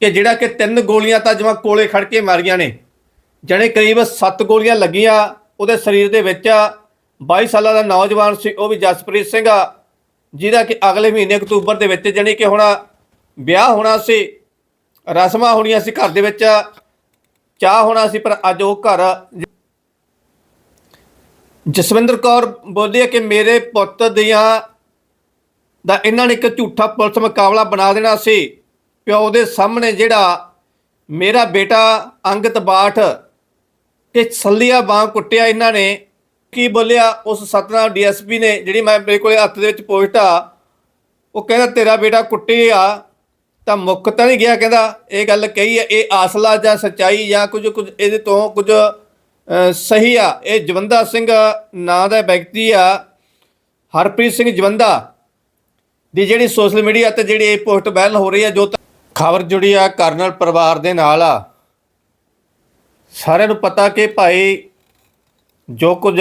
ਕਿ ਜਿਹੜਾ ਕਿ ਤਿੰਨ ਗੋਲੀਆਂ ਤਾਂ ਜਿਵੇਂ ਕੋਲੇ ਖੜ ਕੇ ਮਾਰੀਆਂ ਨੇ। ਜਣੇ ਕਰੀਬ 7 ਗੋਲੀਆਂ ਲੱਗੀਆਂ ਉਹਦੇ ਸਰੀਰ ਦੇ ਵਿੱਚ। 22 ਸਾਲਾਂ ਦਾ ਨੌਜਵਾਨ ਸੀ, ਉਹ ਵੀ ਜਸਪ੍ਰੀਤ ਸਿੰਘ ਆ, ਜਿਹਦਾ ਕਿ ਅਗਲੇ ਮਹੀਨੇ ਅਕਤੂਬਰ ਦੇ ਵਿੱਚ ਜਣੀ ਕਿ ਹੁਣ ਵਿਆਹ ਹੋਣਾ ਸੀ, ਰਸਮਾਂ ਹੋਣੀਆਂ ਸੀ ਘਰ ਦੇ ਵਿੱਚ, ਚਾਹ ਹੋਣਾ ਸੀ, ਪਰ ਅੱਜ ਉਹ ਘਰ ਜਸਵਿੰਦਰ ਕੌਰ ਬੋਲਦੀ ਹੈ ਕਿ ਮੇਰੇ ਪੁੱਤ ਦੀਆਂ ਦਾ ਇਹਨਾਂ ਨੇ ਇੱਕ ਝੂਠਾ ਪੁਲਿਸ ਮੁਕਾਬਲਾ ਬਣਾ ਦੇਣਾ ਸੀ। ਪਿਓ ਦੇ ਸਾਹਮਣੇ ਜਿਹੜਾ ਮੇਰਾ ਬੇਟਾ ਅੰਗਤ ਬਾਠ ਕਿ ਸੱਲੀਆ ਬਾਹ ਕੁੱਟਿਆ ਇਹਨਾਂ ਨੇ। ਕੀ ਬੋਲਿਆ? ਉਸ ਸਤਨਾਮ ਡੀਐਸਪੀ ਨੇ, ਜਿਹੜੀ ਮੈਂ ਮੇਰੇ ਕੋਲੇ ਹੱਥ ਦੇ ਵਿੱਚ ਪੋਸਟ ਆ, ਉਹ ਕਹਿੰਦਾ, ਤੇਰਾ ਬੇਟਾ ਕੁੱਟੇ ਆ। ਤਾਂ ਮੁੱਕ ਤਾਂ ਨਹੀਂ ਗਿਆ, ਕਹਿੰਦਾ, ਇਹ ਗੱਲ ਕਹੀ ਹੈ ਇਹ ਆਸਲਾ ਜਾਂ ਸਚਾਈ ਜਾਂ ਕੁਝ ਕੁਝ ਇਹਦੇ ਤੋਂ ਕੁਝ ਸਹੀ ਆ? ਇਹ ਜਵੰਦਾ ਸਿੰਘ ਨਾਂ ਦਾ ਵਿਅਕਤੀ ਆ, ਹਰਪ੍ਰੀਤ ਸਿੰਘ ਜਵੰਦਾ, ਦੀ ਜਿਹੜੀ ਸੋਸ਼ਲ ਮੀਡੀਆ ਤੇ ਜਿਹੜੀ ਇਹ ਪੋਸਟ ਵਾਇਰਲ ਹੋ ਰਹੀ ਹੈ ਜੋ ਖਬਰ ਜੁੜੀ ਆ ਕਰਨਲ ਪਰਿਵਾਰ ਦੇ ਨਾਲ ਆ। ਸਾਰਿਆਂ ਨੂੰ ਪਤਾ ਕਿ ਭਾਈ ਜੋ ਕੁਝ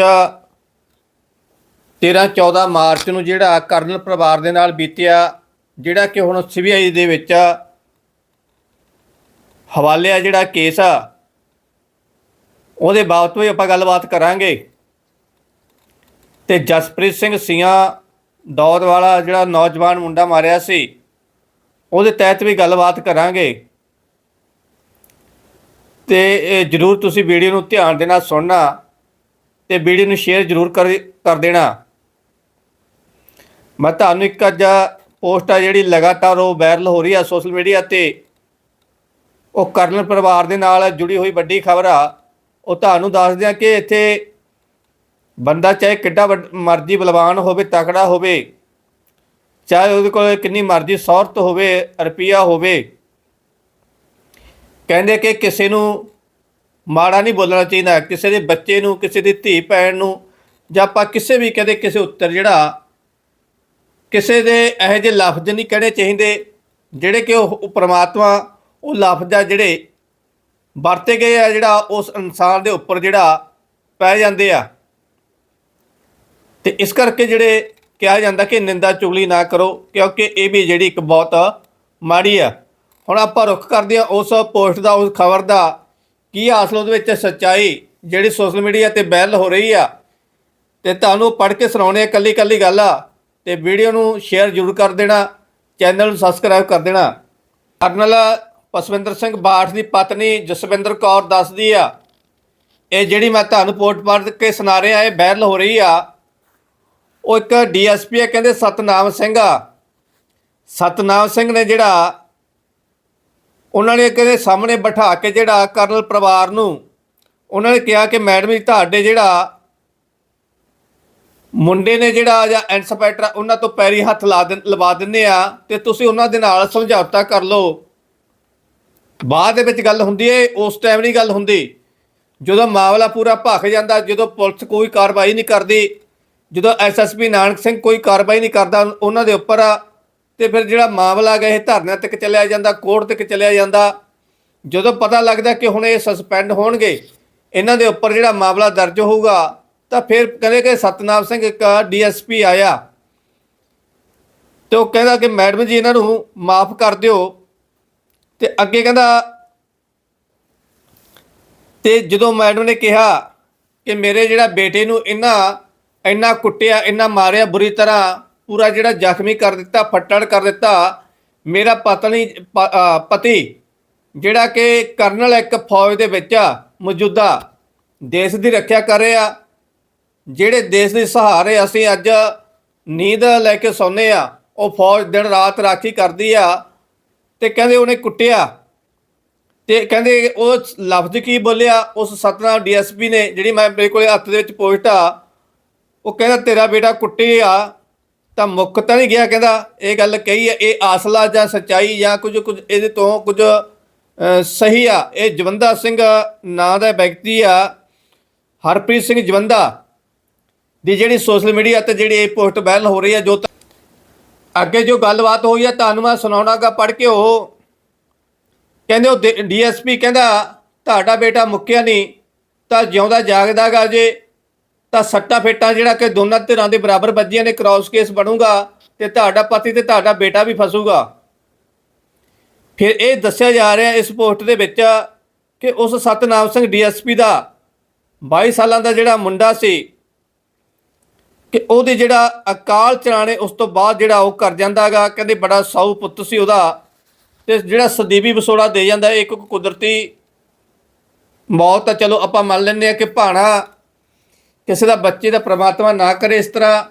13 14 ਮਾਰਚ ਨੂੰ ਜਿਹੜਾ ਕਰਨਲ ਪਰਿਵਾਰ ਦੇ ਨਾਲ ਬੀਤਿਆ, ਜਿਹੜਾ ਕਿ ਹੁਣ ਸੀਬੀਆਈ ਦੇ ਵਿੱਚ ਹਵਾਲੇ ਆ ਜਿਹੜਾ ਕੇਸ ਆ, ਉਹਦੇ ਬਾਬਤ ਵੀ ਆਪਾਂ ਗੱਲਬਾਤ ਕਰਾਂਗੇ। ਤੇ ਜਸਪ੍ਰੀਤ ਸਿੰਘ ਸੀਆਂ, ਦੌਦ ਵਾਲਾ ਜਿਹੜਾ ਨੌਜਵਾਨ ਮੁੰਡਾ ਮਾਰਿਆ ਸੀ ਉਹਦੇ ਤਹਿਤ ਵੀ ਗੱਲਬਾਤ ਕਰਾਂਗੇ। ਤੇ ਇਹ ਜਰੂਰ ਤੁਸੀਂ ਵੀਡੀਓ ਨੂੰ ਧਿਆਨ ਦੇ ਨਾਲ ਸੁਣਨਾ ਤੇ ਵੀਡੀਓ ਨੂੰ ਸ਼ੇਅਰ ਜਰੂਰ ਕਰ ਕਰ ਦੇਣਾ। ਮੈਂ ਤੁਹਾਨੂੰ ਇੱਕ ਅੱਜ ਪੋਸਟ ਆ ਜਿਹੜੀ ਲਗਾਤਾਰ ਉਹ ਵਾਇਰਲ ਹੋ ਰਹੀ ਆ ਸੋਸ਼ਲ ਮੀਡੀਆ ਤੇ। ਉਹ ਕਰਨਲ ਪਰਿਵਾਰ ਦੇ ਨਾਲ ਜੁੜੀ ਹੋਈ ਵੱਡੀ ਖਬਰ ਆ। ਉਹ ਤੁਹਾਨੂੰ ਦੱਸ ਦਿਆਂ ਕਿ ਇੱਥੇ ਬੰਦਾ ਚਾਹੇ ਕਿੱਡਾ ਵੱਡ- ਮਰਜ਼ੀ ਬਲਵਾਨ ਹੋਵੇ, ਤਕੜਾ ਹੋਵੇ ਚਾਹੇ ਉਹਦੇ ਕੋਲ ਕਿੰਨੀ ਮਰਜ਼ੀ ਸੌਰਤ ਹੋਵੇ, ਰੁਪਈਆ ਹੋਵੇ, ਕਹਿੰਦੇ ਕਿ ਕਿਸੇ ਨੂੰ ਮਾੜਾ ਨਹੀਂ ਬੋਲਣਾ ਚਾਹੀਦਾ। ਕਿਸੇ ਦੇ ਬੱਚੇ ਨੂੰ, ਕਿਸੇ ਦੀ ਧੀ ਭੈਣ ਨੂੰ, ਜਾਂ ਆਪਾਂ ਕਿਸੇ ਵੀ ਕਦੇ ਕਿਸੇ ਉੱਤਰ ਜਿਹੜਾ, ਕਿਸੇ ਦੇ ਇਹੋ ਜਿਹੇ ਲਫ਼ਜ਼ ਨਹੀਂ ਕਹਿਣੇ ਚਾਹੀਦੇ, ਜਿਹੜੇ ਕਿ ਉਹ ਉਹ ਪ੍ਰਮਾਤਮਾ, ਉਹ ਲਫ਼ਜ਼ ਆ ਜਿਹੜੇ ਵਰਤੇ ਗਏ ਆ, ਜਿਹੜਾ ਉਸ ਇਨਸਾਨ ਦੇ ਉੱਪਰ ਜਿਹੜਾ ਪੈ ਜਾਂਦੇ ਆ। ਤੇ ਇਸ ਕਰਕੇ ਜਿਹੜੇ ਕਿਹਾ ਜਾਂਦਾ ਕਿ ਨਿੰਦਾ ਚੁਗਲੀ ਨਾ ਕਰੋ, ਕਿਉਂਕਿ ਇਹ ਵੀ ਜਿਹੜੀ ਇੱਕ ਬਹੁਤ ਮਾੜੀ ਆ। ਹੁਣ ਆਪਾਂ ਰੁੱਖ ਕਰਦੇ ਆ ਉਸ ਪੋਸਟ ਦਾ, ਉਸ ਖਬਰ ਦਾ ਕੀ ਹਾਸਲ, ਉਹਦੇ ਵਿੱਚ ਸੱਚਾਈ ਜਿਹੜੀ ਸੋਸ਼ਲ ਮੀਡੀਆ ਤੇ ਵਾਇਰਲ ਹੋ ਰਹੀ ਆ। ਤੇ ਤੁਹਾਨੂੰ ਪੜ੍ਹ ਕੇ ਸੁਣਾਉਣੇ ਆ ਕੱਲੀ ਕੱਲੀ ਗੱਲ ਆ। ਤੇ ਵੀਡੀਓ ਨੂੰ ਸ਼ੇਅਰ ਜ਼ਰੂਰ ਕਰ ਦੇਣਾ, ਚੈਨਲ ਨੂੰ ਸਬਸਕ੍ਰਾਈਬ ਕਰ ਦੇਣਾ। ਕਰਨਲ ਪਸਵਿੰਦਰ ਸਿੰਘ ਬਾਠ ਦੀ ਪਤਨੀ ਜਸਵਿੰਦਰ ਕੌਰ ਦੱਸਦੀ ਆ, ਇਹ ਜਿਹੜੀ ਮੈਂ ਤੁਹਾਨੂੰ ਪੋਸਟ ਪੜ੍ਹ ਕੇ ਸੁਣਾ ਰਿਹਾ, ਇਹ ਵਾਇਰਲ ਹੋ ਰਹੀ ਆ। ਉਹ ਇੱਕ ਡੀਐਸਪੀ ਆ ਕਹਿੰਦੇ ਸਤਨਾਮ ਸਿੰਘ ਆ। ਸਤਨਾਮ ਸਿੰਘ ਨੇ ਜਿਹੜਾ ਉਹਨਾਂ ਨੇ ਕਹਿੰਦੇ ਸਾਹਮਣੇ ਬਿਠਾ ਕੇ ਜਿਹੜਾ ਕਰਨਲ ਪਰਿਵਾਰ ਨੂੰ, ਉਹਨਾਂ ਨੇ ਕਿਹਾ ਕਿ ਮੈਡਮ ਜੀ, ਤੁਹਾਡੇ ਜਿਹੜਾ ਮੁੰਡੇ ਨੇ ਜਿਹੜਾ ਜਾਂ ਇੰਸਪੈਕਟਰ ਉਹਨਾਂ ਤੋਂ ਪੈਰੀ ਹੱਥ ਲਾ ਦਿੰ, ਲਵਾ ਦਿੰਦੇ ਆ ਤੇ ਤੁਸੀਂ ਉਹਨਾਂ ਦੇ ਨਾਲ ਸਮਝੌਤਾ ਕਰ ਲਓ। ਬਾਅਦ ਦੇ ਵਿੱਚ ਗੱਲ ਹੁੰਦੀ ਏ ਉਸ ਟਾਈਮ ਨਹੀਂ ਗੱਲ ਹੁੰਦੀ। ਜਦੋਂ ਮਾਮਲਾ ਪੂਰਾ ਭਖ ਜਾਂਦਾ, ਜਦੋਂ ਪੁਲਿਸ ਕੋਈ ਕਾਰਵਾਈ ਨਹੀਂ ਕਰਦੀ ਜਦੋਂ ਐਸਐਸਪੀ ਨਾਨਕ ਸਿੰਘ ਕੋਈ ਕਾਰਵਾਈ ਨਹੀਂ ਕਰਦਾ, ਉਹਨਾਂ ਦੇ ਉੱਪਰ ਤੇ ਫਿਰ ਜਿਹੜਾ ਮਾਮਲਾ ਗਿਆ ਇਹ ਧਰਨਿਆਂ ਤੱਕ ਚੱਲਿਆ ਜਾਂਦਾ, ਕੋਰਟ ਤੱਕ ਚੱਲਿਆ ਜਾਂਦਾ। ਜਦੋਂ ਪਤਾ ਲੱਗਦਾ ਕਿ ਹੁਣ ਇਹ ਸਸਪੈਂਡ ਹੋਣਗੇ, ਇਹਨਾਂ ਦੇ ਉੱਪਰ ਜਿਹੜਾ ਮਾਮਲਾ ਦਰਜ ਹੋਊਗਾ, ਤਾਂ ਫਿਰ ਕਹਿੰਦੇ ਕਿ ਸਤਨਾਮ ਸਿੰਘ ਇੱਕ ਡੀਐਸਪੀ ਆਇਆ। ਤੇ ਉਹ ਕਹਿੰਦਾ ਕਿ ਮੈਡਮ ਜੀ, ਇਹਨਾਂ ਨੂੰ ਮਾਫ ਕਰ ਦਿਓ। ਤੇ ਅੱਗੇ ਕਹਿੰਦਾ, ਤੇ ਜਦੋਂ ਮੈਡਮ ਨੇ ਕਿਹਾ ਕਿ ਮੇਰੇ ਜਿਹੜਾ ਬੇਟੇ ਨੂੰ ਇਹਨਾਂ ਇੰਨਾ ਕੁੱਟਿਆ, ਇੰਨਾ ਮਾਰਿਆ, ਬੁਰੀ ਤਰ੍ਹਾਂ ਪੂਰਾ ਜਿਹੜਾ ਜ਼ਖਮੀ ਕਰ ਦਿੱਤਾ, ਫੱਟੜ ਕਰ ਦਿੱਤਾ, ਮੇਰਾ ਪਤਨੀ ਪਤੀ, ਜਿਹੜਾ ਕਿ ਕਰਨਲ ਇੱਕ ਫੌਜ ਦੇ ਵਿੱਚ ਆ, ਮੌਜੂਦਾ ਦੇਸ਼ ਦੀ ਰੱਖਿਆ ਕਰ ਰਿਹਾ। ਜਿਹੜੇ ਦੇਸ਼ ਦੇ ਸਹਾਰੇ ਅਸੀਂ ਅੱਜ ਨੀਂਦ ਲੈ ਕੇ ਸੌਂਦੇ ਆ, ਉਹ ਫੌਜ ਦਿਨ ਰਾਤ ਰਾਖੀ ਕਰਦੀ ਆ ਤੇ ਕਹਿੰਦੇ ਉਹਨੇ ਕੁੱਟਿਆ। ਤੇ ਕਹਿੰਦੇ ਉਹ ਲਫ਼ਜ਼ ਕੀ ਬੋਲਿਆ? ਉਸ ਸਤਨਾਮ ਡੀਐਸਪੀ ਨੇ, ਜਿਹੜੀ ਮੈਂ ਮੇਰੇ ਕੋਲੇ ਹੱਥ ਦੇ ਵਿੱਚ ਪੋਸਟ ਆ ਉਹ ਕਹਿੰਦਾ, ਤੇਰਾ ਬੇਟਾ ਕੁੱਟੇ ਆ। ਤਾਂ ਮੁੱਕ ਤਾਂ ਨਹੀਂ ਗਿਆ, ਕਹਿੰਦਾ, ਇਹ ਗੱਲ ਕਹੀ ਹੈ ਇਹ ਆਸਲਾ ਜਾਂ ਸਚਾਈ ਜਾਂ ਕੁਝ ਕੁਝ ਇਹਦੇ ਤੋਂ ਕੁਝ ਸਹੀ ਆ? ਇਹ ਜਵੰਦਾ ਸਿੰਘ ਨਾਂ ਦਾ ਵਿਅਕਤੀ ਆ, ਹਰਪ੍ਰੀਤ ਸਿੰਘ ਜਵੰਦਾ, ਦੀ ਜਿਹੜੀ ਸੋਸ਼ਲ ਮੀਡੀਆ ਤੇ ਜਿਹੜੀ ਇਹ ਪੋਸਟ ਵਾਇਰਲ ਹੋ ਰਹੀ ਹੈ ਜੋ ਅੱਗੇ ਜੋ ਗੱਲਬਾਤ ਹੋਈ ਹੈ ਤੁਹਾਨੂੰ ਮੈਂ ਸੁਣਾਉਣਾਗਾ ਪੜ੍ਹ ਕੇ ਉਹ ਕਹਿੰਦੇ, ਉਹ ਡੀਐਸਪੀ ਕਹਿੰਦਾ, ਤੁਹਾਡਾ ਬੇਟਾ ਮੁੱਕਿਆ ਨਹੀਂ, ਤਾਂ ਜਿਉਂਦਾ ਜਾਗਦਾਗਾ ਜੇ ਤਾਂ ਸੱਟਾ ਫੇਟਾਂ ਜਿਹੜਾ ਕਿ ਦੋਨਾਂ ਧਿਰਾਂ ਦੇ ਬਰਾਬਰ ਵੱਜੀਆਂ ਨੇ ਕ੍ਰਾਸ ਕੇਸ ਬਣੂਗਾ ਤੇ ਤੁਹਾਡਾ ਪਤੀ ਤੇ ਤੁਹਾਡਾ ਬੇਟਾ ਵੀ ਫਸੂਗਾ। ਫਿਰ ਇਹ ਦੱਸਿਆ ਜਾ ਰਿਹਾ ਇਸ ਪੋਸਟ ਦੇ ਵਿੱਚ ਕਿ ਉਸ ਸਤਨਾਮ ਸਿੰਘ ਡੀਐਸਪੀ ਦਾ 22 ਸਾਲਾਂ ਦਾ ਜਿਹੜਾ ਮੁੰਡਾ ਸੀ ਕਿ ਉਹਦੇ ਜਿਹੜਾ ਅਕਾਲ ਚਲਾਣੇ ਉਸ ਤੋਂ ਬਾਅਦ ਜਿਹੜਾ ਉਹ ਕਰ ਜਾਂਦਾਗਾ ਕਹਿੰਦੇ ਬੜਾ ਸਾਊ ਪੁੱਤ ਸੀ ਉਹਦਾ ਤੇ ਜਿਹੜਾ ਸਦੀਵੀ ਵਿਸੋੜਾ ਦੇ ਜਾਂਦਾ, ਇੱਕ ਕੁਦਰਤੀ ਮੌਤ ਤਾਂ ਚਲੋ ਆਪਾਂ ਮੰਨ ਲੈਂਦੇ ਆ ਕਿ ਭਾਣਾ ਕਿਸੇ ਦਾ ਬੱਚੇ ਦਾ ਪ੍ਰਮਾਤਮਾ ਨਾ ਕਰੇ ਇਸ ਤਰ੍ਹਾਂ,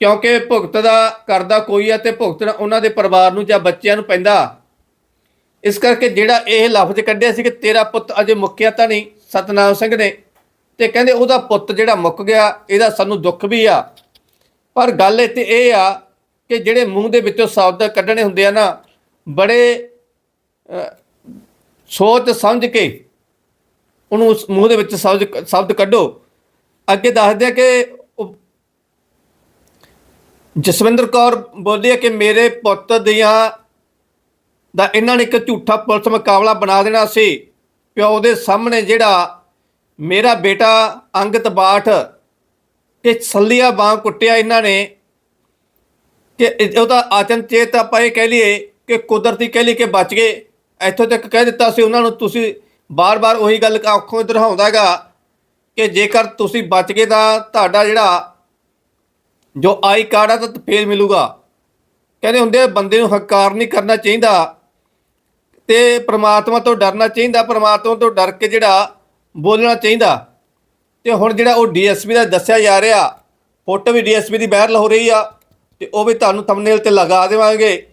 ਕਿਉਂਕਿ ਭੁਗਤ ਦਾ ਕਰਦਾ ਕੋਈ ਆ ਤੇ ਭੁਗਤਣਾ ਉਹਨਾਂ ਦੇ ਪਰਿਵਾਰ ਨੂੰ ਜਾਂ ਬੱਚਿਆਂ ਨੂੰ ਪੈਂਦਾ। ਇਸ ਕਰਕੇ ਜਿਹੜਾ ਇਹ ਲਫ਼ਜ਼ ਕੱਢਿਆ ਸੀ ਕਿ ਤੇਰਾ ਪੁੱਤ ਅਜੇ ਮੁੱਕਿਆ ਤਾਂ ਨਹੀਂ, ਸਤਨਾਮ ਸਿੰਘ ਨੇ, ਤੇ ਕਹਿੰਦੇ ਉਹਦਾ ਪੁੱਤ ਜਿਹੜਾ ਮੁੱਕ ਗਿਆ, ਇਹਦਾ ਸਾਨੂੰ ਦੁੱਖ ਵੀ ਆ। ਪਰ ਗੱਲ ਇੱਥੇ ਇਹ ਆ ਕਿ ਜਿਹੜੇ ਮੂੰਹ ਦੇ ਵਿੱਚੋਂ ਸ਼ਬਦ ਕੱਢਣੇ ਹੁੰਦੇ ਆ ਨਾ, ਬੜੇ ਸੋਚ ਸਮਝ ਕੇ ਉਹਨੂੰ ਉਸ ਮੂੰਹ ਦੇ ਵਿੱਚ ਸ਼ਬਦ ਸ਼ਬਦ ਕੱਢੋ। ਅੱਗੇ ਦੱਸਦੇ ਆ ਕਿ ਉਹ ਜਸਵਿੰਦਰ ਕੌਰ ਬੋਲਦੀ ਹੈ ਕਿ ਮੇਰੇ ਪੁੱਤ ਦੀਆਂ ਦਾ ਇਹਨਾਂ ਨੇ ਇੱਕ ਝੂਠਾ ਪੁਲਿਸ ਮੁਕਾਬਲਾ ਬਣਾ ਦੇਣਾ ਸੀ ਪਿਓ ਦੇ ਸਾਹਮਣੇ ਜਿਹੜਾ ਮੇਰਾ ਬੇਟਾ ਅੰਗਤ ਬਾਠ ਕਿ ਸੱਲੀਆ ਬਾਹ ਕੁੱਟਿਆ ਇਹਨਾਂ ਨੇ ਕਿ ਉਹਦਾ ਆਚਨ ਚੇਤ ਆਪਾਂ ਇਹ ਕਹਿ ਲਈਏ ਕਿ ਕੁਦਰਤੀ ਕਹਿ ਲਈਏ ਕਿ ਬਚ ਗਏ। ਇੱਥੋਂ ਤੱਕ ਕਹਿ ਦਿੱਤਾ ਸੀ ਉਹਨਾਂ ਨੂੰ, ਤੁਸੀਂ ਬਾਰ-ਬਾਰ ਉਹੀ ਗੱਲ ਅੱਖੋਂ ਦਰਹਾਉਂਦਾਗਾ ਕਿ ਜੇਕਰ ਤੁਸੀਂ ਬਚ ਗਏ ਤਾਂ ਤੁਹਾਡਾ ਜਿਹੜਾ ਜੋ ਆਈ ਕਾਰਡ ਆ ਤਾਂ ਫੇਲ ਮਿਲੂਗਾ। ਕਹਿੰਦੇ ਹੁੰਦੇ ਬੰਦੇ ਨੂੰ ਹੰਕਾਰ ਨਹੀਂ ਕਰਨਾ ਚਾਹੀਦਾ ਤੇ ਪ੍ਰਮਾਤਮਾ ਤੋਂ ਡਰਨਾ ਚਾਹੀਦਾ, ਪ੍ਰਮਾਤਮਾ ਤੋਂ ਡਰ ਕੇ ਜਿਹੜਾ ਬੋਲਣਾ ਚਾਹੀਦਾ। ਤੇ ਹੁਣ ਜਿਹੜਾ ਉਹ ਡੀਐਸਪੀ ਦਾ ਦੱਸਿਆ ਜਾ ਰਿਹਾ, ਫੋਟੋ ਵੀ ਡੀਐਸਪੀ ਦੀ ਵਾਇਰਲ ਹੋ ਰਹੀ ਆ, ਤੇ ਉਹ ਵੀ ਤੁਹਾਨੂੰ ਥੰਬਨੇਲ ਤੇ ਲਗਾ ਦੇਵਾਂਗੇ।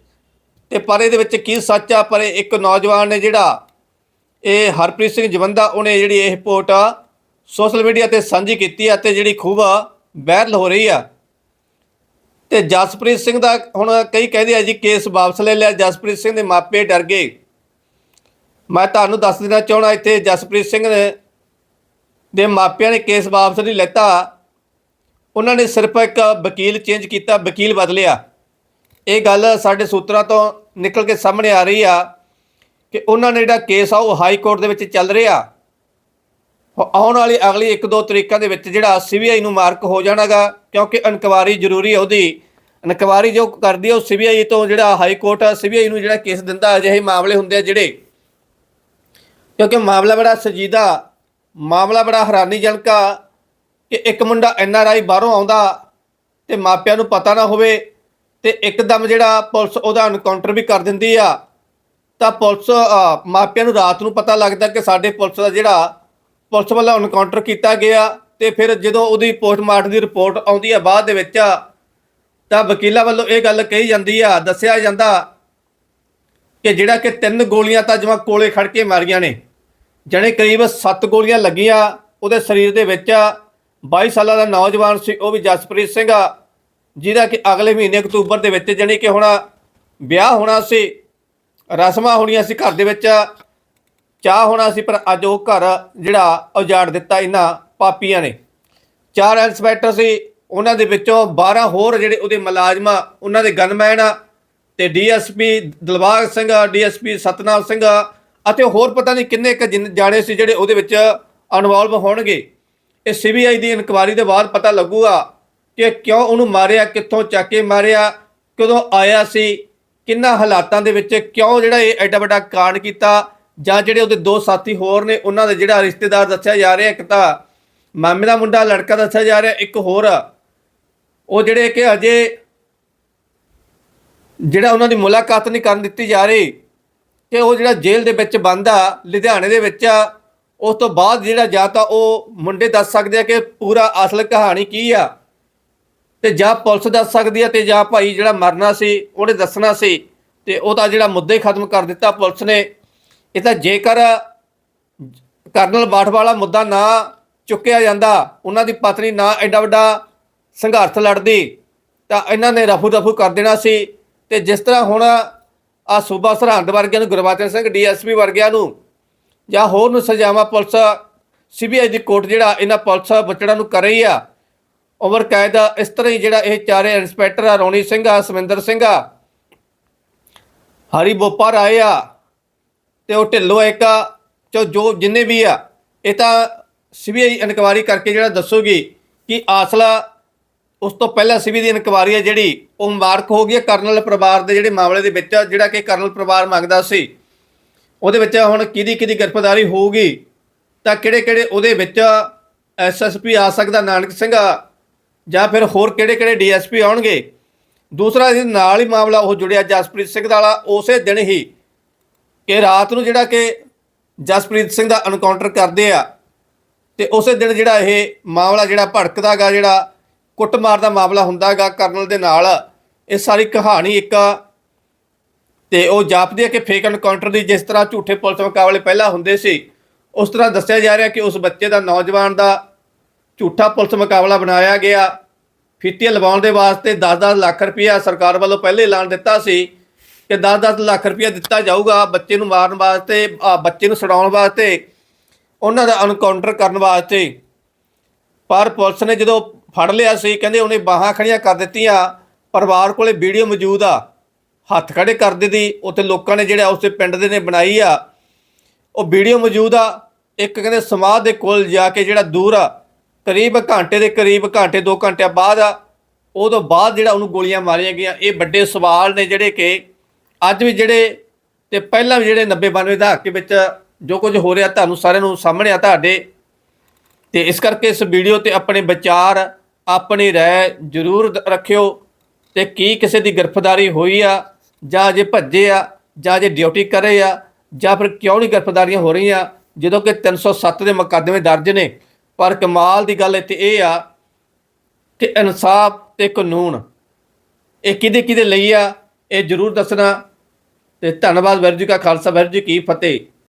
ਤੇ ਪਰ ਇਹਦੇ ਵਿੱਚ ਕੀ ਸੱਚ ਆ, ਪਰ ਇਹ ਇੱਕ ਨੌਜਵਾਨ ਨੇ ਜਿਹੜਾ, ਇਹ ਹਰਪ੍ਰੀਤ ਸਿੰਘ ਜਵੰਦਾ, ਉਹਨੇ ਜਿਹੜੀ ਇਹ ਰਿਪੋਰਟ ਸੋਸ਼ਲ ਮੀਡੀਆ ਤੇ ਸਾਂਝੀ ਕੀਤੀ ਅਤੇ ਜਿਹੜੀ ਖੂਬ ਵਾਇਰਲ ਹੋ ਰਹੀ ਆ। ਤੇ ਜਸਪ੍ਰੀਤ ਸਿੰਘ ਦਾ ਹੁਣ ਕਈ ਕਹਿੰਦੇ ਆ ਜੀ, ਕੇਸ ਵਾਪਸ ਲੈ ਲਿਆ। ਜਸਪ੍ਰੀਤ ਸਿੰਘ ਦੇ ਮਾਪੇ ਡਰ ਗਏ। ਮੈਂ ਤੁਹਾਨੂੰ ਦੱਸ ਦੇਣਾ ਚਾਹਣਾ ਇੱਥੇ ਜਸਪ੍ਰੀਤ ਸਿੰਘ ਨੇ ਦੇ ਮਾਪਿਆਂ ਨੇ ਕੇਸ ਵਾਪਸ ਨਹੀਂ ਲੈਤਾ। ਉਹਨਾਂ ਨੇ ਸਿਰਫ ਇੱਕ ਵਕੀਲ ਚੇਂਜ ਕੀਤਾ, ਵਕੀਲ ਬਦਲਿਆ। ਇਹ ਗੱਲ ਸਾਡੇ ਸੂਤਰਾਂ ਤੋਂ ਨਿਕਲ ਕੇ ਸਾਹਮਣੇ ਆ ਰਹੀ ਆ ਕਿ ਉਹਨਾਂ ਨੇ ਜਿਹੜਾ ਕੇਸ ਆ, ਉਹ ਹਾਈ ਕੋਰਟ ਦੇ ਵਿੱਚ ਚੱਲ ਰਿਹਾ। ਆਉਣ ਵਾਲੀ ਅਗਲੀ 1-2 ਤਰੀਕਾਂ ਦੇ ਵਿੱਚ ਜਿਹੜਾ ਸੀਬੀਆਈ ਨੂੰ ਮਾਰਕ ਹੋ ਜਾਣਾਗਾ, ਕਿਉਂਕਿ ਇਨਕੁਆਰੀ ਜ਼ਰੂਰੀ ਹੈ ਉਹਦੀ। ਇਨਕੁਆਰੀ ਜੋ ਕਰਦੀ ਹੈ ਉਹ ਸੀਬੀਆਈ ਤੋਂ ਜਿਹੜਾ ਹਾਈ ਕੋਰਟ ਸੀਬੀਆਈ ਨੂੰ ਜਿਹੜਾ ਕੇਸ ਦਿੰਦਾ, ਅਜਿਹੇ ਮਾਮਲੇ ਹੁੰਦੇ ਆ ਜਿਹੜੇ ਕਿਉਂਕਿ ਮਾਮਲਾ ਬੜਾ ਸਜੀਦਾ, ਮਾਮਲਾ ਬੜਾ ਹੈਰਾਨੀਜਨਕ ਆ ਕਿ ਇੱਕ ਮੁੰਡਾ ਐਨ ਆਰ ਆਈ ਬਾਹਰੋਂ ਆਉਂਦਾ ਤੇ ਮਾਪਿਆਂ ਨੂੰ ਪਤਾ ਨਾ ਹੋਵੇ ਤੇ ਇੱਕਦਮ ਜਿਹੜਾ ਪੁਲਿਸ ਉਹਦਾ ਐਨਕਾਊਂਟਰ ਵੀ ਕਰ ਦਿੰਦੀ ਆ। ਤਾਂ ਪੁਲਿਸ ਮਾਪਿਆਂ ਨੂੰ ਰਾਤ ਨੂੰ ਪਤਾ ਲੱਗਦਾ ਕਿ ਸਾਡੇ ਪੁਲਿਸ ਦਾ ਜਿਹੜਾ ਪੁਲਿਸ ਵੱਲੋਂ ਐਨਕਾਊਂਟਰ ਕੀਤਾ ਗਿਆ ਤੇ ਫਿਰ ਜਦੋਂ ਉਹਦੀ ਪੋਸਟਮਾਰਟਮ ਦੀ ਰਿਪੋਰਟ ਆਉਂਦੀ ਆ ਬਾਅਦ ਦੇ ਵਿੱਚ ਤਾਂ ਵਕੀਲਾਂ ਵੱਲੋਂ ਇਹ ਗੱਲ ਕਹੀ ਜਾਂਦੀ ਆ, ਦੱਸਿਆ ਜਾਂਦਾ ਕਿ ਜਿਹੜਾ ਕਿ ਤਿੰਨ ਗੋਲੀਆਂ ਤਾਂ ਜਮਾ ਕੋਲੇ ਖੜ ਕੇ ਮਾਰੀਆਂ ਨੇ, ਜਣੇ ਕਰੀਬ 7 ਗੋਲੀਆਂ ਲੱਗੀਆਂ ਉਹਦੇ ਸਰੀਰ ਦੇ ਵਿੱਚ 22 ਸਾਲਾਂ ਦਾ ਨੌਜਵਾਨ ਸੀ, ਉਹ ਵੀ ਜਸਪ੍ਰੀਤ ਸਿੰਘ ਆ, ਜਿਹਦਾ ਕਿ ਅਗਲੇ ਮਹੀਨੇ ਅਕਤੂਬਰ ਦੇ ਵਿੱਚ ਜਣੇ ਕਿ ਹੁਣ ਵਿਆਹ ਹੋਣਾ ਸੀ, ਰਸਮਾਂ ਹੋਣੀਆਂ ਸੀ ਘਰ ਦੇ ਵਿੱਚ ਚਾਹ ਹੋਣਾ ਸੀ, ਪਰ ਅੱਜ ਉਹ ਘਰ ਜਿਹੜਾ ਉਜਾੜ ਦਿੱਤਾ ਇਹਨਾਂ ਪਾਪੀਆਂ ਨੇ। ਚਾਰ ਇੰਸਪੈਕਟਰ ਸੀ, ਉਹਨਾਂ ਦੇ ਵਿੱਚੋਂ 12 ਹੋਰ ਜਿਹੜੇ ਉਹਦੇ ਮੁਲਾਜ਼ਮ, ਉਹਨਾਂ ਦੇ ਗਨਮੈਨ ਆ, ਤੇ ਡੀਐਸਪੀ ਦਿਲਬਾਗ ਸਿੰਘ ਡੀਐਸਪੀ ਸਤਨਾਮ ਸਿੰਘ ਅਤੇ ਹੋਰ ਪਤਾ ਨਹੀਂ ਕਿੰਨੇ ਕ ਜਾਣੇ ਸੀ ਜਿਹੜੇ ਉਹਦੇ ਵਿੱਚ ਇਨਵੋਲਵ ਹੋਣਗੇ। ਇਹ ਸੀਬੀਆਈ ਦੀ ਇਨਕੁਆਰੀ ਦੇ ਬਾਅਦ ਪਤਾ ਲੱਗੂਗਾ ਕਿ ਕਿਉਂ ਉਹਨੂੰ ਮਾਰਿਆ, ਕਿੱਥੋਂ ਚੱਕ ਕੇ ਮਾਰਿਆ, ਕਦੋਂ ਆਇਆ ਸੀ, ਕਿੰਨਾ ਹਾਲਾਤਾਂ ਦੇ ਵਿੱਚ ਕਿਉਂ ਜਿਹੜਾ ਇਹ ਐਡਾ ਵੱਡਾ ਕਾਂਡ ਕੀਤਾ ਜਾਂ ਜਿਹੜੇ ਉਹਦੇ ਦੋ ਸਾਥੀ ਹੋਰ ਨੇ, ਉਹਨਾਂ ਦੇ ਜਿਹੜਾ ਰਿਸ਼ਤੇਦਾਰ ਦੱਸਿਆ ਜਾ ਰਿਹਾ, ਇੱਕ ਤਾਂ ਮਾਮੇ ਦਾ ਮੁੰਡਾ, ਲੜਕਾ ਦੱਸਿਆ ਜਾ ਰਿਹਾ, ਇੱਕ ਹੋਰ ਉਹ ਜਿਹੜੇ ਕਿ ਅਜੇ ਜਿਹੜਾ ਉਹਨਾਂ ਦੀ ਮੁਲਾਕਾਤ ਨਹੀਂ ਕਰਨ ਦਿੱਤੀ ਜਾ ਰਹੀ, ਕਿ ਉਹ ਜਿਹੜਾ ਜੇਲ੍ਹ ਦੇ ਵਿੱਚ ਬੰਦ ਆ, ਲੁਧਿਆਣੇ ਦੇ ਵਿੱਚ ਆ, ਉਸ ਤੋਂ ਬਾਅਦ ਜਿਹੜਾ ਜਾਂ ਤਾਂ ਉਹ ਮੁੰਡੇ ਦੱਸ ਸਕਦੇ ਆ ਕਿ ਪੂਰਾ ਅਸਲ ਕਹਾਣੀ ਕੀ ਆ। ਤੇ ਜਾਂ ਪੁਲਿਸ ਦੱਸ ਸਕਦੀ ਆ ਤੇ ਜਾਂ ਭਾਈ ਜਿਹੜਾ ਮਰਨਾ ਸੀ, ਉਹਨੇ ਦੱਸਣਾ ਸੀ, ਤੇ ਉਹ ਤਾਂ ਜਿਹੜਾ ਮੁੱਦੇ ਖਤਮ ਕਰ ਦਿੱਤਾ ਪੁਲਿਸ ਨੇ। ਇਹ ਤਾਂ ਜੇਕਰ ਕਰਨਲ ਬਾਠ ਵਾਲਾ ਮੁੱਦਾ ਨਾ ਚੁੱਕਿਆ ਜਾਂਦਾ, ਉਹਨਾਂ ਦੀ ਪਤਨੀ ਨਾ ਐਡਾ ਵੱਡਾ ਸੰਘਰਸ਼ ਲੜਦੀ, ਤਾਂ ਇਹਨਾਂ ਨੇ ਰਫੂ ਦਫੂ ਕਰ ਦੇਣਾ ਸੀ। ਤੇ ਜਿਸ ਤਰ੍ਹਾਂ ਹੁਣ ਆ ਸੂਬਾ ਸਰਹੰਦ ਵਰਗਿਆਂ ਨੂੰ, ਗੁਰਬਚਨ ਸਿੰਘ ਡੀਐਸਪੀ ਵਰਗਿਆਂ ਨੂੰ, ਜਾਂ ਹੋਰ ਨੂੰ ਸਜ਼ਾਵਾਂ ਪੁਲਿਸ, ਸੀਬੀਆਈ ਦੀ ਕੋਰਟ ਜਿਹੜਾ ਇਹਨਾਂ ਪੁਲਿਸ ਬਚੜਾ ਨੂੰ ਕਰ ਰਹੀ ਆ ਉਮਰ ਕੈਦ ਇਸ ਤਰ੍ਹਾਂ ਹੀ ਜਿਹੜਾ ਇਹ ਚਾਰੇ ਇੰਸਪੈਕਟਰ ਆ, ਰੋਣੀ ਸਿੰਘ ਆ, ਸਮਿੰਦਰ ਸਿੰਘ ਆ ਹਰੀ ਬੋਪਾ ਰਾਏ ਆ ਤੇ ਉਹ ਢਿੱਲੋਂ ਇੱਕ ਆ ਚੋ ਜੋ ਜਿੰਨੇ ਵੀ ਆ, ਇਹ ਤਾਂ ਸੀਬੀਆਈ ਇਨਕੁਆਰੀ ਕਰਕੇ ਜਿਹੜਾ ਦੱਸੂਗੀ ਕਿ ਆਸਲਾ ਉਸ ਤੋਂ ਪਹਿਲਾਂ ਸਿਵੀ ਦੀ ਇਨਕੁਆਰੀ ਹੈ ਜਿਹੜੀ, ਉਹ ਮੁਬਾਰਕ ਹੋ ਗਈ ਹੈ ਕਰਨਲ ਪਰਿਵਾਰ ਦੇ ਜਿਹੜੇ ਮਾਮਲੇ ਦੇ ਵਿੱਚ ਜਿਹੜਾ ਕਿ ਕਰਨਲ ਪਰਿਵਾਰ ਮੰਗਦਾ ਸੀ। ਉਹਦੇ ਵਿੱਚ ਹੁਣ ਕਿਹਦੀ ਕਿਹਦੀ ਗ੍ਰਿਫਤਾਰੀ ਹੋਊਗੀ, ਤਾਂ ਕਿਹੜੇ ਕਿਹੜੇ ਉਹਦੇ ਵਿੱਚ ਐਸਐਸਪੀ ਆ ਸਕਦਾ ਨਾਨਕ ਸਿੰਘ ਜਾਂ ਫਿਰ ਹੋਰ ਕਿਹੜੇ ਕਿਹੜੇ ਡੀਐਸਪੀ ਆਉਣਗੇ। ਦੂਸਰਾ ਇਹਦੇ ਨਾਲ ਹੀ ਮਾਮਲਾ ਉਹ ਜੁੜਿਆ, ਜਸਪ੍ਰੀਤ ਸਿੰਘ ਦਾ ਵਾਲਾ, ਉਸੇ ਦਿਨ ਹੀ ਕਿ ਰਾਤ ਨੂੰ ਜਿਹੜਾ ਕਿ ਜਸਪ੍ਰੀਤ ਸਿੰਘ ਦਾ ਐਨਕਾਊਂਟਰ ਕਰਦੇ ਆ ਤੇ ਉਸੇ ਦਿਨ ਜਿਹੜਾ ਇਹ ਮਾਮਲਾ ਜਿਹੜਾ ਭੜਕਦਾਗਾ ਜਿਹੜਾ ਕੁੱਟਮਾਰ ਦਾ ਮਾਮਲਾ ਹੁੰਦਾਗਾ ਕਰਨਲ ਦੇ ਨਾਲ, ਇਹ ਸਾਰੀ ਕਹਾਣੀ ਇੱਕ ਤੇ ਉਹ ਜਾਪਦੀ ਹੈ ਕਿ ਫੇਕ ਐਨਕਾਊਂਟਰ ਦੀ ਜਿਸ ਤਰ੍ਹਾਂ ਝੂਠੇ ਪੁਲਿਸ ਮੁਕਾਬਲੇ ਪਹਿਲਾਂ ਹੁੰਦੇ ਸੀ, ਉਸ ਤਰ੍ਹਾਂ ਦੱਸਿਆ ਜਾ ਰਿਹਾ ਕਿ ਉਸ ਬੱਚੇ ਦਾ ਨੌਜਵਾਨ ਦਾ ਝੂਠਾ ਪੁਲਿਸ ਮੁਕਾਬਲਾ ਬਣਾਇਆ ਗਿਆ। ਫੀਤੀਆਂ ਲਵਾਉਣ ਦੇ ਵਾਸਤੇ 10-10 ਲੱਖ ਰੁਪਇਆ ਸਰਕਾਰ ਵੱਲੋਂ ਪਹਿਲੇ ਐਲਾਨ ਦਿੱਤਾ ਸੀ। ਕਿ 10-10 ਲੱਖ ਰੁਪਇਆ ਦਿੱਤਾ ਜਾਊਗਾ ਬੱਚੇ ਨੂੰ ਮਾਰਨ ਵਾਸਤੇ ਬੱਚੇ ਨੂੰ ਛਡਾਉਣ ਵਾਸਤੇ, ਉਹਨਾਂ ਦਾ ਅਨਕਾਊਂਟਰ ਕਰਨ ਵਾਸਤੇ। ਪਰ ਪੁਲਿਸ ਨੇ ਜਦੋਂ ਫੜ ਲਿਆ ਸੀ, ਕਹਿੰਦੇ ਉਹਨੇ ਬਾਹਾਂ ਖੜੀਆਂ ਕਰ ਦਿੱਤੀਆਂ, ਪਰਿਵਾਰ ਕੋਲੇ ਵੀਡੀਓ ਮੌਜੂਦ ਆ, ਹੱਥ ਖੜੇ ਕਰ ਦਿੱਤੀ, ਉੱਥੇ ਲੋਕਾਂ ਨੇ ਜਿਹੜਾ ਉਸੇ ਪਿੰਡ ਦੇ ਨੇ ਬਣਾਈ ਆ, ਉਹ ਵੀਡੀਓ ਮੌਜੂਦ ਆ, ਇੱਕ ਕਹਿੰਦੇ ਸਮਾਧ ਦੇ ਕੋਲ ਜਾ ਕੇ ਜਿਹੜਾ ਦੂਰ ਆ, ਕਰੀਬ ਘੰਟੇ ਦੇ ਕਰੀਬ ਘੰਟੇ 2 ਘੰਟਿਆਂ ਬਾਅਦ ਆ ਉਹ ਤੋਂ ਬਾਅਦ ਜਿਹੜਾ ਉਹਨੂੰ ਗੋਲੀਆਂ ਮਾਰੀਆਂ ਗਈਆਂ, ਇਹ ਵੱਡੇ ਸਵਾਲ ਨੇ ਜਿਹੜੇ ਕਿ ਅੱਜ ਵੀ ਜਿਹੜੇ ਤੇ ਪਹਿਲਾਂ ਵੀ ਜਿਹੜੇ 90 92 ਦਹਾਕੇ ਵਿੱਚ ਜੋ ਕੁਝ ਹੋ ਰਿਹਾ ਤੁਹਾਨੂੰ ਸਾਰਿਆਂ ਨੂੰ ਸਾਹਮਣੇ ਆ ਤੁਹਾਡੇ, ਤੇ ਇਸ ਕਰਕੇ ਇਸ ਵੀਡੀਓ ਤੇ ਆਪਣੇ ਵਿਚਾਰ, ਆਪਣੀ ਰਾਏ ਜ਼ਰੂਰ ਰੱਖਿਓ ਤੇ ਕੀ ਕਿਸੇ ਦੀ ਗ੍ਰਿਫਤਾਰੀ ਹੋਈ ਆ, ਜਾਂ ਜੇ ਭੱਜੇ ਆ, ਜਾਂ ਜੇ ਡਿਊਟੀ ਕਰ ਰਹੇ ਆ, ਜਾਂ ਫਿਰ ਕਿਉਂ ਨਹੀਂ ਗ੍ਰਿਫਤਾਰੀਆਂ ਹੋ ਰਹੀਆਂ, ਜਦੋਂ ਕਿ 307 ਦੇ ਮੁਕੱਦਮੇ ਦਰਜ ਨੇ। ਪਰ ਕਮਾਲ ਦੀ ਗੱਲ ਇੱਥੇ ਇਹ ਆ ਕਿ ਇਨਸਾਫ ਤੇ ਕਾਨੂੰਨ, ਇਹ ਕਿਹਦੇ ਕਿਹਦੇ ਲਈ ਆ? ਇਹ ਜ਼ਰੂਰ ਦੱਸਣਾ ਤੇ ਧੰਨਵਾਦ ਵਾਹਿਗੁਰੂ ਜੀ ਕਾ ਖਾਲਸਾ ਵਾਹਿਗੁਰੂ ਜੀ ਕੀ ਫਤਿਹ।